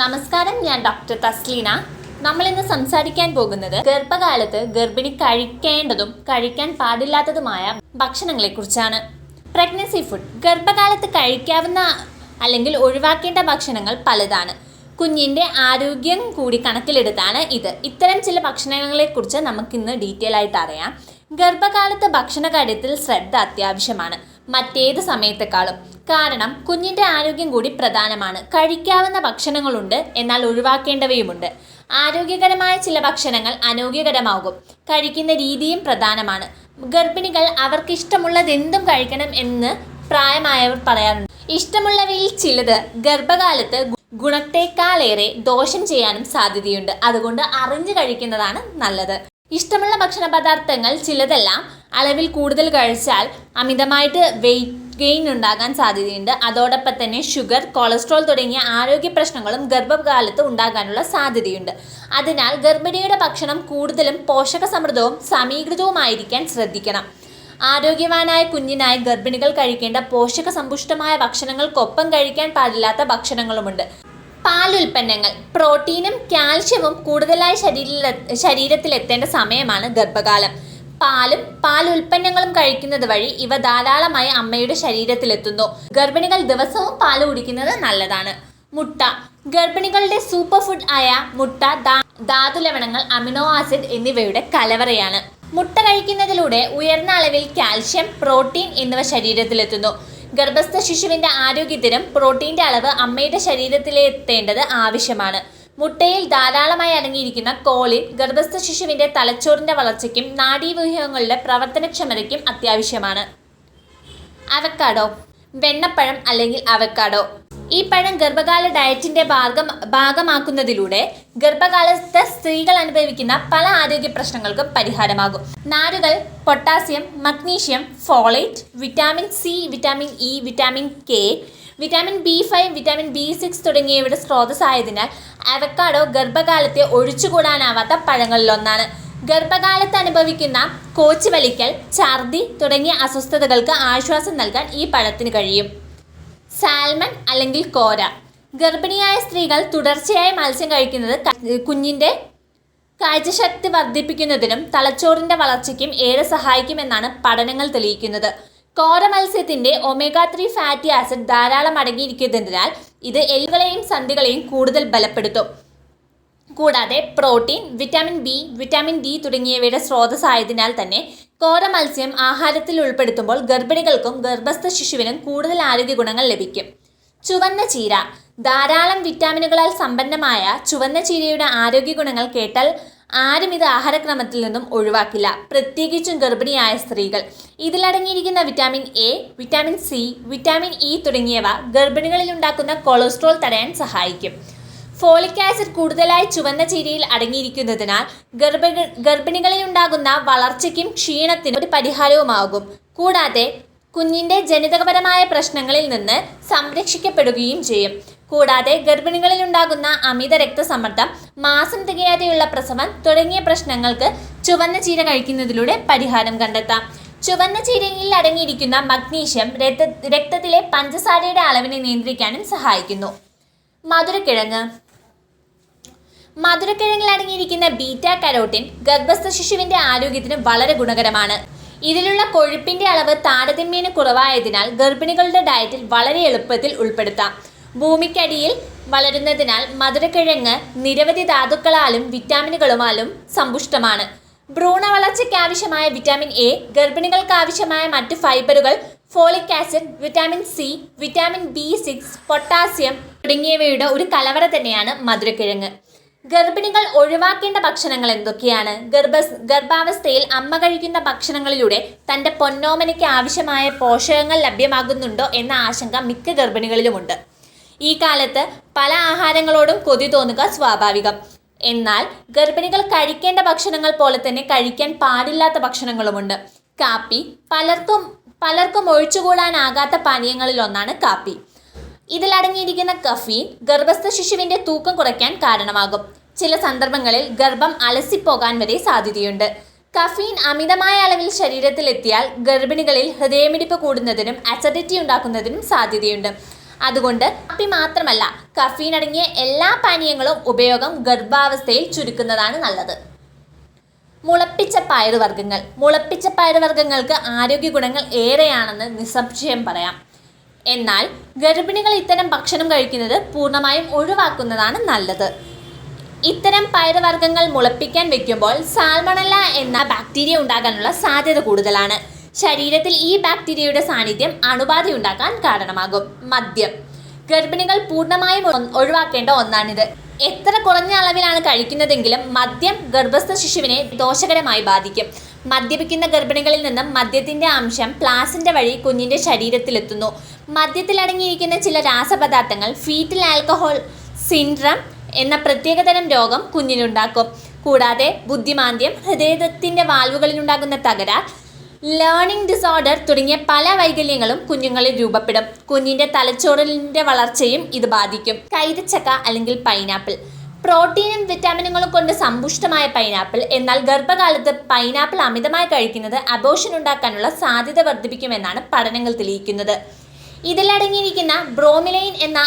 നമസ്കാരം ഞാൻ ഡോക്ടർ തസ്ലീന. നമ്മൾ ഇന്ന് സംസാരിക്കാൻ പോകുന്നത് ഗർഭകാലത്ത് ഗർഭിണി കഴിക്കേണ്ടതും കഴിക്കാൻ പാടില്ലാത്തതുമായ ഭക്ഷണങ്ങളെ കുറിച്ചാണ് പ്രഗ്നൻസി ഫുഡ് ഗർഭകാലത്ത് കഴിക്കാവുന്ന അല്ലെങ്കിൽ ഒഴിവാക്കേണ്ട ഭക്ഷണങ്ങൾ പലതാണ്. കുഞ്ഞിന്റെ ആരോഗ്യം കൂടി കണക്കിലെടുത്താണ് ഇത്. ഇത്തരം ചില ഭക്ഷണങ്ങളെക്കുറിച്ച് നമുക്കിന്ന് ഡീറ്റെയിൽ ആയിട്ട് അറിയാം. ഗർഭകാലത്ത് ഭക്ഷണ കാര്യത്തിൽ ശ്രദ്ധ അത്യാവശ്യമാണ്. മറ്റേത് സമയത്തെക്കാളും. കാരണം കുഞ്ഞിന്റെ ആരോഗ്യം കൂടി പ്രധാനമാണ്. കഴിക്കാവുന്ന ഭക്ഷണങ്ങളുണ്ട് എന്നാൽ ഒഴിവാക്കേണ്ടവയുമുണ്ട്. ആരോഗ്യകരമായ ചില ഭക്ഷണങ്ങൾ അനാരോഗ്യകരമാകും കഴിക്കുന്ന രീതിയും പ്രധാനമാണ്. ഗർഭിണികൾ അവർക്ക് ഇഷ്ടമുള്ളത് എന്തും കഴിക്കണം എന്ന് പ്രായമായവർ പറയാറുണ്ട്. ഇഷ്ടമുള്ളവയിൽ ചിലത് ഗർഭകാലത്ത് ഗുണത്തേക്കാളേറെ ദോഷം ചെയ്യാനും സാധ്യതയുണ്ട്. അതുകൊണ്ട് അറിഞ്ഞു കഴിക്കുന്നതാണ് നല്ലത്. ഇഷ്ടമുള്ള ഭക്ഷണ പദാർത്ഥങ്ങൾ ചിലതെല്ലാം അളവിൽ കൂടുതൽ കഴിച്ചാൽ അമിതമായിട്ട് വെയിറ്റ് ഗെയിൻ ഉണ്ടാകാൻ സാധ്യതയുണ്ട്. അതോടൊപ്പം തന്നെ ഷുഗർ കൊളസ്ട്രോൾ തുടങ്ങിയ ആരോഗ്യ പ്രശ്നങ്ങളും ഗർഭകാലത്ത് ഉണ്ടാകാനുള്ള സാധ്യതയുണ്ട്. അതിനാൽ ഗർഭിണിയുടെ ഭക്ഷണം കൂടുതലും പോഷക സമൃദ്ധവും സമീകൃതവുമായിരിക്കാൻ ശ്രദ്ധിക്കണം. ആരോഗ്യവാനായ കുഞ്ഞിനായി ഗർഭിണികൾ കഴിക്കേണ്ട പോഷക സമ്പുഷ്ടമായ ഭക്ഷണങ്ങൾക്കൊപ്പം കഴിക്കാൻ പാടില്ലാത്ത ഭക്ഷണങ്ങളുമുണ്ട്. പാലുൽപ്പന്നങ്ങൾ പ്രോട്ടീനും കാൽഷ്യവും കൂടുതലായി ശരീരത്തിൽ എത്തേണ്ട സമയമാണ് ഗർഭകാലം. പാലും പാൽ ഉൽപ്പന്നങ്ങളും കഴിക്കുന്നത് വഴി ഇവ ധാരാളമായി അമ്മയുടെ ശരീരത്തിലെത്തുന്നു. ഗർഭിണികൾ ദിവസവും പാൽ കുടിക്കുന്നത് നല്ലതാണ്. മുട്ട. ഗർഭിണികളുടെ സൂപ്പർ ഫുഡ് ആയ മുട്ട ധാതുലവണങ്ങൾ അമിനോ ആസിഡ് എന്നിവയുടെ കലവറയാണ്. മുട്ട കഴിക്കുന്നതിലൂടെ ഉയർന്ന അളവിൽ കാൽഷ്യം പ്രോട്ടീൻ എന്നിവ ശരീരത്തിലെത്തുന്നു. ഗർഭസ്ഥ ശിശുവിന്റെ ആരോഗ്യത്തിനും പ്രോട്ടീന്റെ അളവ് അമ്മയുടെ ശരീരത്തിലെത്തേണ്ടത് ആവശ്യമാണ്. മുട്ടയിൽ ധാരാളമായി അടങ്ങിയിരിക്കുന്ന കോളിൻ ഗർഭസ്ഥ ശിശുവിന്റെ തലച്ചോറിന്റെ വളർച്ചയ്ക്കും നാഡീവ്യൂഹങ്ങളുടെ പ്രവർത്തനക്ഷമതയ്ക്കും അത്യാവശ്യമാണ്. അവക്കാഡോ വെണ്ണപ്പഴം അല്ലെങ്കിൽ അവക്കാഡോ ഈ പഴം ഗർഭകാല ഡയറ്റിന്റെ ഭാഗം ഭാഗമാക്കുന്നതിലൂടെ ഗർഭകാലത്ത് സ്ത്രീകൾ അനുഭവിക്കുന്ന പല ആരോഗ്യ പ്രശ്നങ്ങൾക്കും പരിഹാരമാകും. നാരുകൾ potassium magnesium folate vitamin C vitamin E vitamin K vitamin B five vitamin B six തുടങ്ങിയവയുടെ സ്രോതസ്സായതിനാൽ അവക്കാഡോ ഗർഭകാലത്തെ ഒഴിച്ചുകൂടാനാവാത്ത പഴങ്ങളിലൊന്നാണ്. ഗർഭകാലത്ത് അനുഭവിക്കുന്ന കോച്ച് വലിക്കൽ ഛർദി തുടങ്ങിയ അസ്വസ്ഥതകൾക്ക് ആശ്വാസം നൽകാൻ ഈ പഴത്തിന് കഴിയും. സാൽമൺ അല്ലെങ്കിൽ കോര. ഗർഭിണിയായ സ്ത്രീകൾ തുടർച്ചയായി മത്സ്യം കഴിക്കുന്നത് കുഞ്ഞിന്റെ കാഴ്ചശക്തി വർദ്ധിപ്പിക്കുന്നതിനും തലച്ചോറിന്റെ വളർച്ചയ്ക്കും ഏറെ സഹായിക്കുമെന്നാണ് പഠനങ്ങൾ തെളിയിക്കുന്നത്. കോര മത്സ്യത്തിന്റെ ഒമേഗ ത്രീ ഫാറ്റി ആസിഡ് ധാരാളം അടങ്ങിയിരിക്കുന്നതിനാൽ ഇത് എല്ലുകളെയും സന്ധികളെയും കൂടുതൽ ബലപ്പെടുത്തും. കൂടാതെ protein vitamin B vitamin D തുടങ്ങിയവയുടെ സ്രോതസ്സായതിനാൽ തന്നെ കോര മത്സ്യം ആഹാരത്തിൽ ഉൾപ്പെടുത്തുമ്പോൾ ഗർഭിണികൾക്കും ഗർഭസ്ഥ ശിശുവിനും കൂടുതൽ ആരോഗ്യ ഗുണങ്ങൾ ലഭിക്കും. ചുവന്ന ചീര. ധാരാളം വിറ്റാമിനുകളാൽ സമ്പന്നമായ ചുവന്ന ചീരയുടെ ആരോഗ്യ ഗുണങ്ങൾ കേട്ടാൽ ആരും ഇത് ആഹാരക്രമത്തിൽ നിന്നും ഒഴിവാക്കില്ല. പ്രത്യേകിച്ചും ഗർഭിണിയായ സ്ത്രീകൾ. ഇതിലടങ്ങിയിരിക്കുന്ന vitamin A vitamin C vitamin E തുടങ്ങിയവ ഗർഭിണികളിൽ ഉണ്ടാക്കുന്ന കൊളസ്ട്രോൾ തടയാൻ സഹായിക്കും. ഫോളിക് ആസിഡ് കൂടുതലായി ചുവന്ന ചീരയിൽ അടങ്ങിയിരിക്കുന്നതിനാൽ ഗർഭ ഗർഭിണികളിൽ ഉണ്ടാകുന്ന വളർച്ചയ്ക്കും ക്ഷീണത്തിനും ഒരു പരിഹാരവുമാകും. കൂടാതെ കുഞ്ഞിന്റെ ജനിതകപരമായ പ്രശ്നങ്ങളിൽ നിന്ന് സംരക്ഷിക്കപ്പെടുകയും ചെയ്യും. കൂടാതെ ഗർഭിണികളിൽ ഉണ്ടാകുന്ന അമിത രക്തസമ്മർദ്ദം മാസം തികയാതെയുള്ള പ്രസവം തുടങ്ങിയ പ്രശ്നങ്ങൾക്ക് ചുവന്ന ചീര കഴിക്കുന്നതിലൂടെ പരിഹാരം കണ്ടെത്താം. ചുവന്ന ചീരയിൽ അടങ്ങിയിരിക്കുന്ന മഗ്നീഷ്യം രക്ത രക്തത്തിലെ പഞ്ചസാരയുടെ അളവിനെ നിയന്ത്രിക്കാനും സഹായിക്കുന്നു. മധുരക്കിഴങ്ങ്. മധുരക്കിഴങ്ങിൽ അടങ്ങിയിരിക്കുന്ന ബീറ്റ കരോട്ടിൻ ഗർഭസ്ഥ ശിശുവിന്റെ ആരോഗ്യത്തിന് വളരെ ഗുണകരമാണ്. ഇതിലുള്ള കൊഴുപ്പിന്റെ അളവ് താരതമ്യേന കുറവായതിനാൽ ഗർഭിണികളുടെ ഡയറ്റിൽ വളരെ എളുപ്പത്തിൽ ഉൾപ്പെടുത്താം. ഭൂമിക്കടിയിൽ വളരുന്നതിനാൽ മധുരക്കിഴങ്ങ് നിരവധി ധാതുക്കളാലും വിറ്റാമിനുകളുമാലും സമ്പുഷ്ടമാണ്. ഭ്രൂണ വളർച്ചയ്ക്ക് ആവശ്യമായ വിറ്റാമിൻ എ ഗർഭിണികൾക്ക് ആവശ്യമായ മറ്റ് ഫൈബറുകൾ folic acid vitamin C vitamin B six potassium തുടങ്ങിയവയുടെ ഒരു കലവറ തന്നെയാണ് മധുരക്കിഴങ്ങ്. ഗർഭിണികൾ ഒഴിവാക്കേണ്ട ഭക്ഷണങ്ങൾ എന്തൊക്കെയാണ്? ഗർഭ ഗർഭാവസ്ഥയിൽ അമ്മ കഴിക്കുന്ന ഭക്ഷണങ്ങളിലൂടെ തന്റെ പൊന്നോമനയ്ക്ക് ആവശ്യമായ പോഷകങ്ങൾ ലഭ്യമാകുന്നുണ്ടോ എന്ന ആശങ്ക മിക്ക ഗർഭിണികളിലുമുണ്ട്. ഈ കാലത്ത് പല ആഹാരങ്ങളോടും കൊതി തോന്നുക സ്വാഭാവികം. എന്നാൽ ഗർഭിണികൾ കഴിക്കേണ്ട ഭക്ഷണങ്ങൾ പോലെ തന്നെ കഴിക്കാൻ പാടില്ലാത്ത ഭക്ഷണങ്ങളുമുണ്ട്. കാപ്പി പലർക്കും പലർക്കും ഒഴിച്ചുകൂടാനാകാത്ത പാനീയങ്ങളിൽ ഒന്നാണ് കാപ്പി. ഇതിലടങ്ങിയിരിക്കുന്ന കഫീൻ ഗർഭസ്ഥ ശിശുവിന്റെ തൂക്കം കുറയ്ക്കാൻ കാരണമാകും. ചില സന്ദർഭങ്ങളിൽ ഗർഭം അലസിപ്പോകാൻ വരെ സാധ്യതയുണ്ട്. കഫീൻ അമിതമായ അളവിൽ ശരീരത്തിലെത്തിയാൽ ഗർഭിണികളിൽ ഹൃദയമിടിപ്പ് കൂടുന്നതിനും അസിഡിറ്റി ഉണ്ടാക്കുന്നതിനും സാധ്യതയുണ്ട്. അതുകൊണ്ട് കാപ്പി മാത്രമല്ല കഫീൻ അടങ്ങിയ എല്ലാ പാനീയങ്ങളും ഉപയോഗം ഗർഭാവസ്ഥയിൽ ചുരുക്കുന്നതാണ് നല്ലത്. മുളപ്പിച്ച പയറുവർഗങ്ങൾ മുളപ്പിച്ച പയറുവർഗങ്ങൾക്ക് ആരോഗ്യ ഗുണങ്ങൾ ഏറെയാണെന്ന് നിസ്സംശയം പറയാം. എന്നാൽ ഗർഭിണികൾ ഇത്തരം ഭക്ഷണം കഴിക്കുന്നത് പൂർണമായും ഒഴിവാക്കുന്നതാണ് നല്ലത്. ഇത്തരം പയറുവർഗങ്ങൾ മുളപ്പിക്കാൻ വെക്കുമ്പോൾ സാൽമണല്ല എന്ന ബാക്ടീരിയ ഉണ്ടാകാനുള്ള സാധ്യത കൂടുതലാണ്. ശരീരത്തിൽ ഈ ബാക്ടീരിയയുടെ സാന്നിധ്യം അണുബാധ ഉണ്ടാക്കാൻ കാരണമാകും. മദ്യം. ഗർഭിണികൾ പൂർണമായും ഒഴിവാക്കേണ്ട ഒന്നാണിത്. എത്ര കുറഞ്ഞ അളവിലാണ് കഴിക്കുന്നതെങ്കിലും മദ്യം ഗർഭസ്ഥ ശിശുവിനെ ദോഷകരമായി ബാധിക്കും. മദ്യപിക്കുന്ന ഗർഭിണികളിൽ നിന്നും മദ്യത്തിന്റെ അംശം പ്ലാസിന്റെ വഴി കുഞ്ഞിന്റെ ശരീരത്തിലെത്തുന്നു. മദ്യത്തിൽ അടങ്ങിയിരിക്കുന്ന ചില രാസപദാർത്ഥങ്ങൾ ഫീറ്റൽ ആൽക്കഹോൾ സിൻഡ്രം എന്ന പ്രത്യേകതരം രോഗം കുഞ്ഞിനുണ്ടാക്കും. കൂടാതെ ബുദ്ധിമാന്ദ്യം ഹൃദയത്തിന്റെ വാൽവുകളിലുണ്ടാകുന്ന തകരാർ ലേണിംഗ് ഡിസോർഡർ തുടങ്ങിയ പല വൈകല്യങ്ങളും കുഞ്ഞുങ്ങളിൽ രൂപപ്പെടും. കുഞ്ഞിന്റെ തലച്ചോറിന്റെ വളർച്ചയും ഇത് ബാധിക്കും. കൈതച്ചക്ക അല്ലെങ്കിൽ പൈനാപ്പിൾ പ്രോട്ടീനും വിറ്റാമിനുകളും കൊണ്ട് സമ്പുഷ്ടമായ പൈനാപ്പിൾ എന്നാൽ ഗർഭകാലത്ത് പൈനാപ്പിൾ അമിതമായി കഴിക്കുന്നത് അബോഷൻ ഉണ്ടാക്കാനുള്ള സാധ്യത വർദ്ധിപ്പിക്കുമെന്നാണ് പഠനങ്ങൾ തെളിയിക്കുന്നത്. ഇതിലടങ്ങിയിരിക്കുന്ന ബ്രോമിലൈൻ എന്ന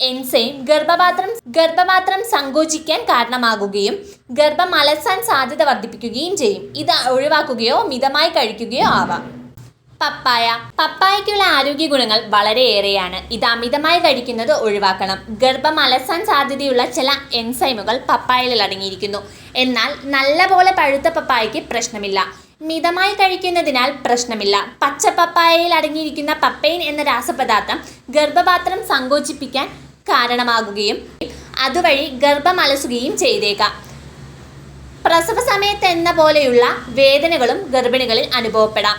എൻസൈം ഗർഭപാത്രം ഗർഭപാത്രം സങ്കോചിക്കാൻ കാരണമാകുകയും ഗർഭം അലസാൻ സാധ്യത വർദ്ധിപ്പിക്കുകയും ചെയ്യും. ഇത് ഒഴിവാക്കുകയോ മിതമായി കഴിക്കുകയോ ആവാം. പപ്പായ. പപ്പായയ്ക്കുള്ള ആരോഗ്യ ഗുണങ്ങൾ വളരെയേറെയാണ്. ഇത് അമിതമായി കഴിക്കുന്നത് ഒഴിവാക്കണം. ഗർഭം അലസാൻ സാധ്യതയുള്ള ചില എൻസൈമുകൾ പപ്പായയിൽ അടങ്ങിയിരിക്കുന്നു. എന്നാൽ നല്ലപോലെ പഴുത്ത പപ്പായയ്ക്ക് പ്രശ്നമില്ല. മിതമായി കഴിക്കുന്നതിനാൽ പ്രശ്നമില്ല. പച്ച പപ്പായയിൽ അടങ്ങിയിരിക്കുന്ന പപ്പൈൻ എന്ന രാസപദാർത്ഥം ഗർഭപാത്രം സങ്കോചിപ്പിക്കാൻ കാരണമാകുകയും അതുവഴി ഗർഭം അലസുകയും ചെയ്തേക്കാം. പ്രസവ സമയത്ത് എന്ന പോലെയുള്ള വേദനകളും ഗർഭിണികളിൽ അനുഭവപ്പെടാം.